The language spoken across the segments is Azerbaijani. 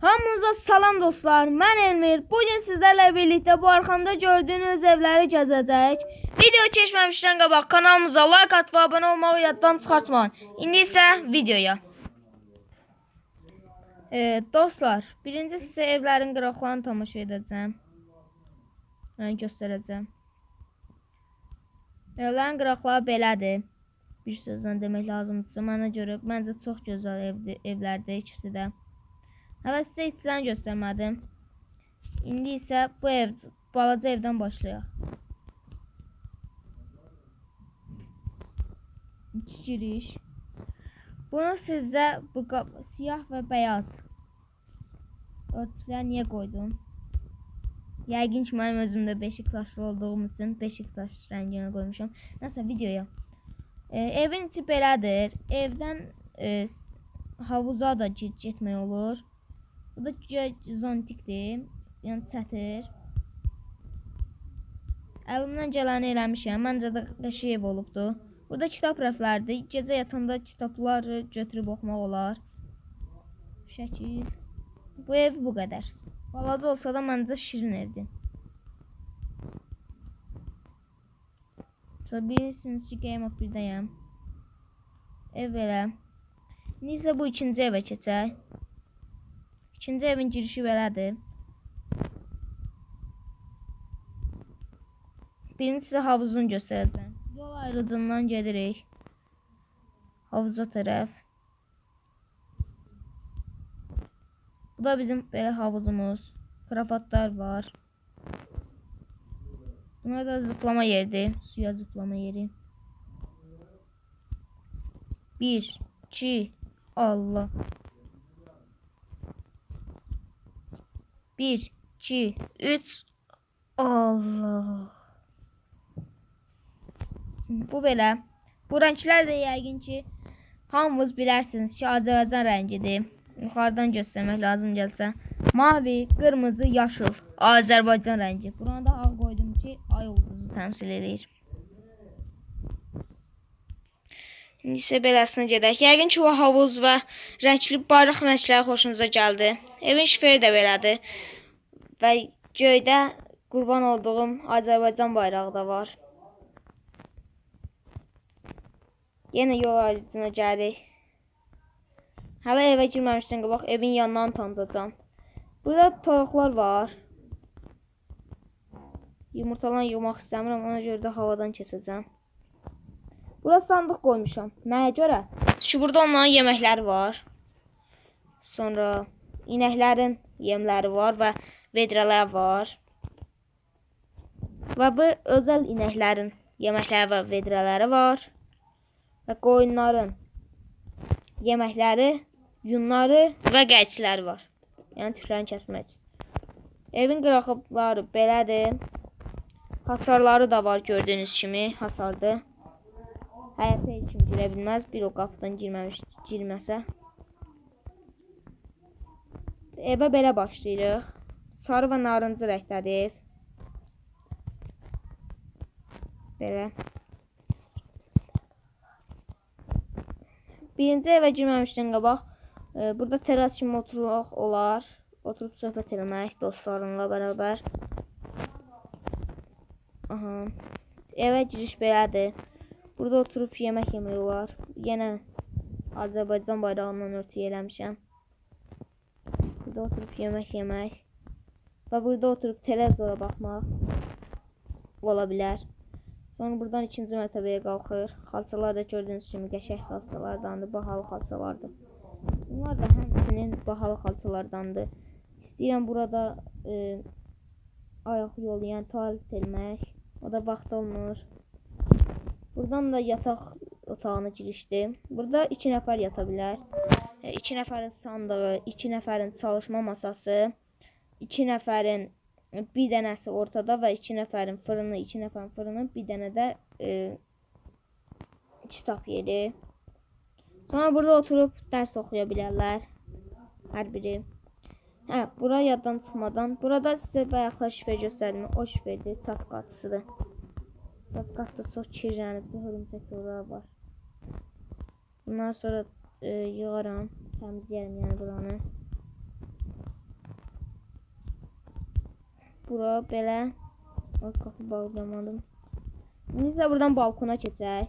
Hamınıza salam dostlar. Mən Elmir. Bu gün sizlərlə birlikdə bu arxamda gördüyünüz evləri gəzəcəyik. Video keçməmişdən qabaq kanalımıza like at və abunə olmağı yaddan çıxartmayın. İndi isə videoya. E, dostlar, birinci sizə evlərin qıraqlarını tamaşa edəcəm. Yəni göstərəcəm. Evlərin qıraqları belədir. Bir sözlə demək lazımdırsa, mənə görə məncə çox gözəl evdir, evlərdir ikisi də. Hələ sizə içlərini göstərmədim. İndi isə bu ev, balaca evdən başlayaq. İki giriş. Bunu sizə bu siyah və bəyaz örtüklər niyə qoydum? Yəqin ki, mənim özüm də Beşiktaşlı olduğum üçün Beşiktaş rəngini qoymuşam. Nəsə videoya. E, evin içi belədir. Evdən e, havuza da get getmək olur. Bu da güya zontikdir. Yəni çətir. Əlimdən gələni eləmişəm. Məncə də qəşəng olubdu. Burada kitab rəfləridir. Gecə yatanda kitabları götürüb oxumaq olar. Şəkil. Bu ev bu qədər. Balaca olsa da məncə şirin evdir. Sonra bilirsiniz ki, Game of 1-dəyəm. Ev. İndi isə bu ikinci evə keçək. İkinci evin girişi belədir. Birincisi havuzun göstərəcəm. Yol ayrıcından gedirik. Havuza tərəf. Bu da bizim belə havuzumuz. Krafatlar var. Bunlar da zıplama yeridir. Suya zıplama yeri. Bir, iki, Allah. Bir, iki, üç, Allah. Bu belə. Bu rənglər də yəqin ki, hamınız bilərsiniz ki, Azərbaycan rəngidir. Yuxarıdan göstərmək lazım gəlsə. Mavi, qırmızı, yaşıl. Azərbaycan rəngi. Buna da ağ qoydum ki, ay ulduzu təmsil edir. İndi isə beləsinə gedək. Yəqin ki, o havuz və rəngli bayraq rəngləri xoşunuza gəldi. Evin şiferi də belədir. Və göydə qurban olduğum Azərbaycan bayrağı da var. Yenə yol ayrıcına gəlirik. Hələ evə girməmişdən qabaq evin yanından tanıdacam. Burada toyuqlar var. Yumurtalan yumaq istəmirəm, ona görə də havadan keçəcəm. Bura sandıq qoymuşam. Nəyə görə? Çünki burada onların yeməkləri var. Sonra inəklərin yemləri var və vedrələr var. Və bu özəl inəklərin yeməkləri və vedrələri var. Və qoyunların yeməkləri, yunları və qayçıları var. Yəni tüklərini kəsmək. Evin qıraqları belədir. Hasarları da var gördüyünüz kimi hasardır. Həyətə heç kim girə bilməz. Bir o qapıdan girməmiş, girməsə. Evə belə başlayırıq. Sarı və narıncı rəngdədir. Belə. Birinci evə girməmişdən qabaq e, burada teras kimi oturmaq olar. Oturub söhbət eləmək dostlarınla bərabər. Aha. Evə giriş belədir. Burada oturub yemək yemək olar. Yenə Azərbaycan bayrağından örtü eləmişəm. Burada oturub yemək yemək və burada oturub televizora baxmaq ola bilər. Sonra buradan ikinci mərtəbəyə qalxır. Xalçalar da gördüyünüz kimi qəşəng xalçalardandır, bahalı xalçalardır. Bunlar da həmçinin bahalı xalçalardandır. İstəyirəm burada e, ayaq yolu, yəni tualet eləmək. O da vaxt olmur. Buradan da yataq otağına girişdir. Burada 2 nəfər yata bilər. 2 nəfərin sandığı, 2 nəfərin çalışma masası, 2 nəfərin bir dənəsi ortada və 2 nəfərin fırını, 2 nəfərin fırını, bir dənə də e, kitab yeri. Sonra burada oturub dərs oxuya bilərlər. Hər biri. Hə, bura yaddan çıxmadan. Burada sizə bayaqlar şifre göstərdim. O şifredir, çat qatısıdır. Çat qatı çox kirlənibdir, hörümçəklər var. Bundan sonra e, yığaram, təmizləyərəm yəni buranı. Bura belə. Ay qapı bağlamadım. İndi isə buradan balkona keçək.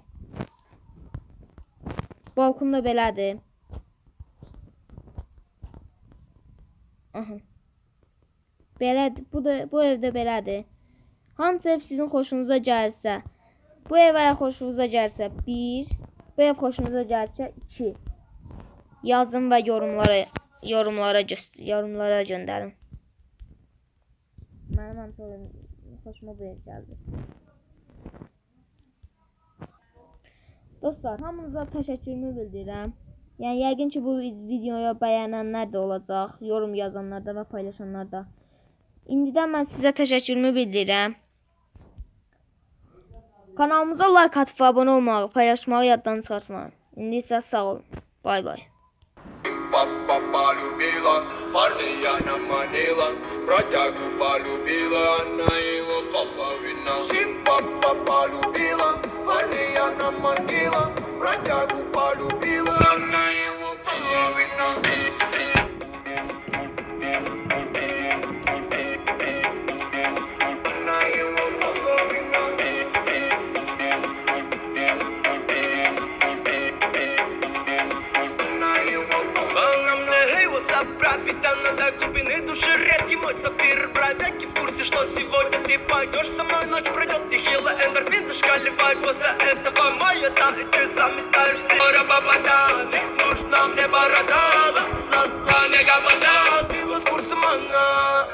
Balkon da belədir. Aha. Belədir. Bu da bu evdə belədir. Hansı ev sizin xoşunuza gəlirsə, bu ev əgər xoşunuza gəlirsə 1, bu ev xoşunuza gəlirsə 2 yazın və yorumlara yorumlara yorumlara göndərin Mənim antolum xoşuma bu ev gəldi. Dostlar, hamınıza təşəkkürümü bildirirəm. Yəni yəqin ki bu vid- videoya bəyənənlər də olacaq, yorum yazanlar da və paylaşanlar da. İndidən mən sizə təşəkkürümü bildirirəm. Kanalımıza like atıb abunə olmağı, paylaşmağı yaddan çıxartmayın. İndi isə sağ olun. Bay bay. Папа полюбила, парня на манила, бродягу полюбила, она его половина. Сим папа полюбила, парня на манила, бродягу полюбила, она его половина. я пропитана до глубины души Редкий мой сапфир, бродяги в курсе, что сегодня ты пойдешь Со мной. Ночь пройдет нехило, эндорфин зашкаливает. После этого моя та, и ты заметаешь Скоро попадами, нужна мне борода Ла-ла, не вода, сбила с курса мана.